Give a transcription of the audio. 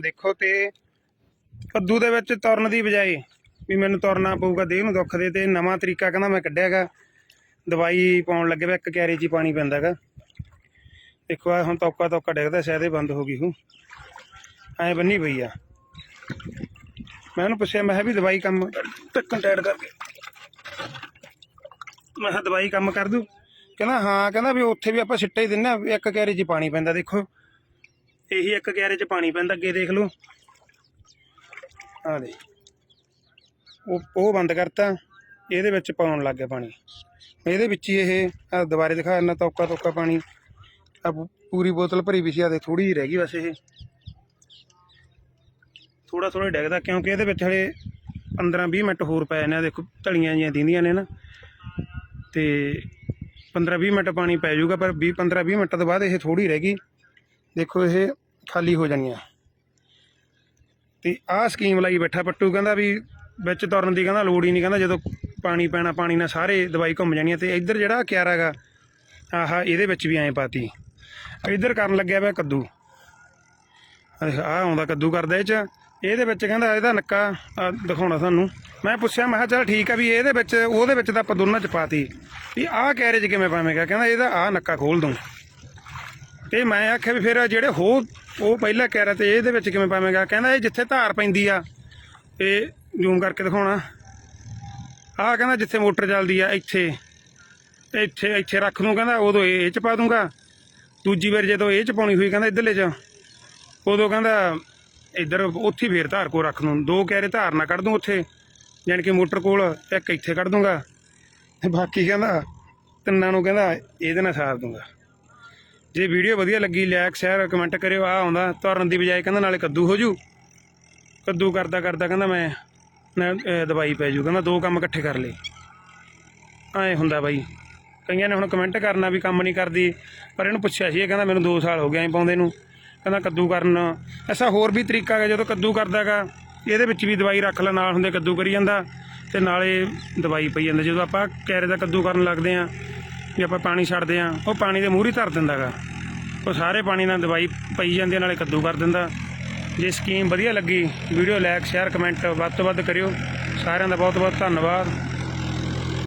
ਦੇਖੋ ਤੇ ਕੱਦੂ ਦੇ ਵਿੱਚ ਤੁਰਨ ਦੀ ਬਜਾਏ ਵੀ ਮੈਨੂੰ ਤੁਰਨਾ ਪਊਗਾ, ਦੇਹ ਨੂੰ ਦੁੱਖ ਦੇ ਤੇ ਨਵਾਂ ਤਰੀਕਾ ਕਹਿੰਦਾ ਮੈਂ ਕੱਢਿਆਗਾ। ਦਵਾਈ ਪਾਉਣ ਲੱਗੇ ਵਾ, ਇੱਕ ਕੈਰੇ 'ਚ ਹੀ ਪਾਣੀ ਪੈਂਦਾਗਾ। ਦੇਖੋ ਆ ਹੁਣ ਤੋਕਾ ਤੋਕਾ ਡਿੱਗਦਾ, ਸ਼ਾਇਦ ਇਹ ਬੰਦ ਹੋ ਗਈ ਹੂੰ ਐ ਬੰਨੀ ਪਈ ਆ। ਮੈਂ ਉਹਨੂੰ ਪੁੱਛਿਆ, ਮੈਂ ਕਿਹਾ ਵੀ ਦਵਾਈ ਕੰਮ ਟੱਕਣ ਟੈਡ ਕਰਕੇ। ਮੈਂ ਕਿਹਾ ਦਵਾਈ ਕੰਮ ਕਰ ਦੂ। ਕਹਿੰਦਾ, ਹਾਂ, ਕਹਿੰਦਾ ਵੀ ਉੱਥੇ ਵੀ ਆਪਾਂ ਸਿੱਟੇ ਹੀ ਦਿੰਨੇ ਆ, ਵੀ ਇੱਕ ਕੈਰੇ 'ਚ ਹੀ ਪਾਣੀ ਪੈਂਦਾ, ਦੇਖੋ। ਇਹੀ ਇੱਕ ਕੈਰੇ 'ਚ ਪਾਣੀ ਪੈਂਦਾ, ਅੱਗੇ ਦੇਖ ਲਓ। ਆ ਦੇ ਉਹ ਉਹ ਬੰਦ ਕਰਤਾ, ਇਹਦੇ ਵਿੱਚ ਪਾਉਣ ਲੱਗ ਗਿਆ ਪਾਣੀ। ਇਹਦੇ ਵਿੱਚ ਹੀ ਇਹ ਆ ਦੁਬਾਰੇ ਦਿਖਾ ਦਿੰਦਾ, ਤੋਕਾ ਤੋਕਾ ਪਾਣੀ। ਆ ਪੂਰੀ ਬੋਤਲ ਭਰੀ ਵੀ ਸੀ ਆ ਦੇ ਥੋੜੀ ਜਿਹੀ ਰਹਿ ਗਈ ਬਸ ਇਹ। ਥੋੜਾ ਥੋੜਾ ਡਿੱਗਦਾ, ਕਿਉਂਕਿ ਇਹਦੇ ਵਿੱਚ ਹਲੇ 15 20 ਮਿੰਟ ਹੋਰ ਪਏ ਨੇ ਆਹ ਦੇਖੋ, ਤਲੀਆਂ ਜੀਆਂ ਦਿੰਦੀਆਂ ਨੇ ਨਾ। ਤੇ 15 20 ਮਿੰਟ ਪਾਣੀ ਪੈ ਜਾਊਗਾ, ਪਰ 20 15 20 ਮਿੰਟ ਤੋਂ ਬਾਅਦ ਇਹ ਥੋੜੀ ਰਹਿ ਗਈ। ਦੇਖੋ ਇਹ ਖਾਲੀ ਹੋ ਜਾਣੀ ਆ ਤੇ ਆਹ ਸਕੀਮ ਲਾਈ ਬੈਠਾ ਪੱਟੂ, ਕਹਿੰਦਾ ਵੀ ਵਿੱਚ ਤੁਰਨ ਦੀ ਕਹਿੰਦਾ ਲੋੜ ਹੀ ਨਹੀਂ, ਕਹਿੰਦਾ ਜਦੋਂ ਪਾਣੀ ਪੈਣਾ, ਪਾਣੀ ਨਾਲ ਸਾਰੇ ਦਵਾਈ ਘੁੰਮ ਜਾਣੀ ਆ ਤੇ ਇੱਧਰ ਜਿਹੜਾ ਕਿਆਰਾ ਹੈਗਾ, ਆਹ ਇਹਦੇ ਵਿੱਚ ਵੀ ਐਂ ਪਾਤੀ। ਇੱਧਰ ਕਰਨ ਲੱਗਿਆ ਪਿਆ ਕੱਦੂ। ਆ ਆਉਂਦਾ ਕੱਦੂ ਕਰਦਾ ਇਹ ਚ। ਇਹਦੇ ਵਿੱਚ ਕਹਿੰਦਾ ਇਹਦਾ ਨੱਕਾ ਦਿਖਾਉਣਾ ਤੁਹਾਨੂੰ। ਮੈਂ ਪੁੱਛਿਆ, ਮੈਂ ਕਿਹਾ ਚੱਲ ਠੀਕ ਆ ਵੀ ਇਹਦੇ ਵਿੱਚ, ਉਹਦੇ ਵਿੱਚ ਤਾਂ ਆਪਾਂ ਦੋਨਾਂ ਚ ਪਾਤੀ। ਵੀ ਆਹ ਕੈਰੇਜ ਕਿਵੇਂ ਪਾਵੇਂਗਾ? ਕਹਿੰਦਾ ਇਹਦਾ ਆਹ ਨੱਕਾ ਖੋਲ ਦੂੰ। ਤੇ ਮੈਂ ਆਖਿਆ ਵੀ ਫਿਰ ਜਿਹੜੇ ਹੋ, ਉਹ ਪਹਿਲਾਂ ਕਹਿ ਰਿਹਾ ਤੇ ਇਹਦੇ ਵਿੱਚ ਕਿਵੇਂ ਪਾਵੇਂਗਾ? ਕਹਿੰਦਾ ਇਹ ਜਿੱਥੇ ਧਾਰ ਪੈਂਦੀ ਆ ਇਹ ਜ਼ੂਮ ਕਰਕੇ ਦਿਖਾਉਣਾ। ਆਹ ਕਹਿੰਦਾ ਜਿੱਥੇ ਮੋਟਰ ਚੱਲਦੀ ਆ, ਇੱਥੇ। ਇੱਥੇ ਇੱਥੇ ਰੱਖ ਦੂੰ, ਕਹਿੰਦਾ ਉਦੋਂ ਇਹ ਚ ਪਾ ਦੂੰਗਾ। ਦੂਜੀ ਵਾਰ ਜਦੋਂ ਇਹ ਚ ਪਾਉਣੀ ਹੋਈ, ਕਹਿੰਦਾ ਇਧਰਲੇ ਚ। ਉਦੋਂ ਕਹਿੰਦਾ ਇੱਧਰ ਉੱਥੇ ਹੀ ਫੇਰ ਧਾਰ ਕੋ ਰੱਖ ਦੂੰ। ਦੋ ਕੈਰੇ ਧਾਰ ਨਾ ਕੱਢ ਦੂੰ ਉੱਥੇ, ਜਾਣੀ ਕਿ ਮੋਟਰ ਕੋਲ ਇੱਕ ਇੱਥੇ ਕੱਢ ਦੂੰਗਾ। ਤੇ ਬਾਕੀ ਕਹਿੰਦਾ ਤਿੰਨਾਂ ਨੂੰ ਕਹਿੰਦਾ ਇਹਦੇ ਨਾਲ ਸਾਰ ਦੂੰਗਾ। ਜੇ ਵੀਡੀਓ ਵਧੀਆ ਲੱਗੀ ਲਾਇਕ ਸ਼ੇਅਰ ਕਮੈਂਟ ਕਰਿਓ ਆ ਆਉਂਦਾ ਤੁਰਨ ਦੀ ਬਜਾਏ ਕਹਿੰਦਾ ਨਾਲੇ ਕੱਦੂ ਹੋ ਜੂ। ਕੱਦੂ ਕਰਦਾ ਕਰਦਾ ਕਹਿੰਦਾ ਮੈਂ ਨਾ, ਦਵਾਈ ਪੈ ਜੂ ਕਹਿੰਦਾ ਦੋ ਕੰਮ ਇਕੱਠੇ ਕਰ ਲਏ। ਐ ਹੁੰਦਾ ਬਾਈ। ਕਈਆਂ ਨੇ ਹੁਣ ਕਮੈਂਟ ਕਰਨਾ ਵੀ ਕੰਮ ਨਹੀਂ ਕਰਦੀ ਪਰ ਇਹਨੂੰ ਪੁੱਛਿਆ ਸੀ ਇਹ ਕਹਿੰਦਾ ਮੈਨੂੰ 2 ਸਾਲ ਹੋ ਗਏ ਐਂ ਪਾਉਂਦੇ ਨੂੰ। ਕਹਿੰਦਾ ਕੱਦੂ ਕਰਨ ਐਸਾ ਹੋਰ ਵੀ ਤਰੀਕਾ ਹੈ ਜਦੋਂ ਕੱਦੂ ਕਰਦਾਗਾ ਇਹਦੇ ਵਿੱਚ ਵੀ ਦਵਾਈ ਰੱਖ ਲੈ ਨਾਲ ਹੁੰਦੇ ਕੱਦੂ ਕਰੀ ਜਾਂਦਾ ਤੇ ਨਾਲੇ ਦਵਾਈ ਪਈ ਜਾਂਦਾ। ਜਦੋਂ ਆਪਾਂ ਕੈਰੇ ਦਾ ਕੱਦੂ ਕਰਨ ਲੱਗਦੇ ਆਂ ਜੇ ਆਪਾਂ ਪਾਣੀ ਛੱਡਦੇ ਆਂ ਉਹ ਪਾਣੀ ਦੇ ਮੂਹਰੀ ਧਰ ਦਿੰਦਾਗਾ ਉਹ ਸਾਰੇ ਪਾਣੀ ਨਾਲ ਦਵਾਈ ਪਈ ਜਾਂਦੀ ਨਾਲੇ ਕੱਦੂ ਕਰ ਦਿੰਦਾ। ਜੇ ਸਕੀਮ ਵਧੀਆ ਲੱਗੀ ਵੀਡੀਓ ਲਾਇਕ ਸ਼ੇਅਰ ਕਮੈਂਟ ਵੱਧ ਤੋਂ ਵੱਧ ਕਰਿਓ। ਸਾਰਿਆਂ ਦਾ ਬਹੁਤ ਬਹੁਤ ਧੰਨਵਾਦ।